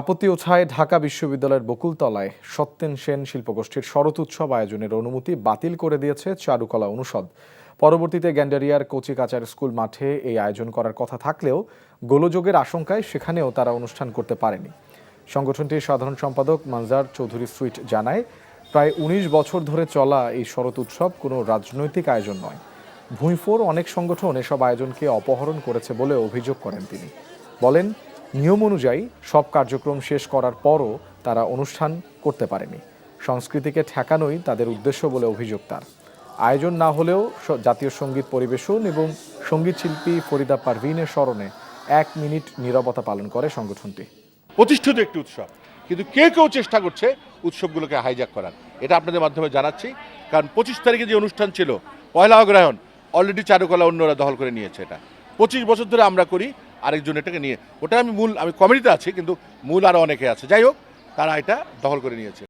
আপত্তি ওছায় ঢাকা বিশ্ববিদ্যালয়ের বকুলতলায় সত্যেন সেন শিল্পগোষ্ঠীর শরৎ উৎসব আয়োজনের অনুমতি বাতিল করে দিয়েছে চারুকলা অনুষদ। পরবর্তীতে গ্যান্ডারিয়ার কচিকাচার স্কুল মাঠে এই আয়োজন করার কথা থাকলেও গোলযোগের আশঙ্কায় সেখানেও তারা অনুষ্ঠান করতে পারেনি। সংগঠনটির সাধারণ সম্পাদক মানজার চৌধুরী সুইট জানায়, প্রায় উনিশ বছর ধরে চলা এই শরৎ উৎসব কোনো রাজনৈতিক আয়োজন নয়। ভুঁইফোর অনেক সংগঠন এসব আয়োজনকে অপহরণ করেছে বলে অভিযোগ করেন তিনি। বলেন নিয়ম অনুযায়ী সব কার্যক্রম শেষ করার পরও তারা অনুষ্ঠান করতে পারেনি। সংস্কৃতিকে ঠেকানোই তাদের উদ্দেশ্য বলে অভিযোগ তার। আয়োজন না হলেও জাতীয় সংগীত পরিবেশন এবং সংগীত শিল্পী ফরিদা পারভিনের স্মরণে এক মিনিট নীরবতা পালন করে সংগঠনটি। প্রতিষ্ঠিত একটি উৎসব। কিন্তু কেউ কেউ চেষ্টা করছে উৎসবগুলোকে হাইজ্যাক করার। এটা আপনাদের মাধ্যমে জানাচ্ছি। কারণ পঁচিশ তারিখে যে অনুষ্ঠান ছিল, পয়লা অগ্রহায়ণ অলরেডি চারুকলা অন্যরা দখল করে নিয়েছে এটা। পঁচিশ বছর ধরে আমরা করি আরেকজন এটাকে নিয়ে, ওটা আমি মূল, আমি কমিটিতে আছি, কিন্তু মূল আরও অনেকে আছে। যাই হোক, তারা এটা দখল করে নিয়েছে।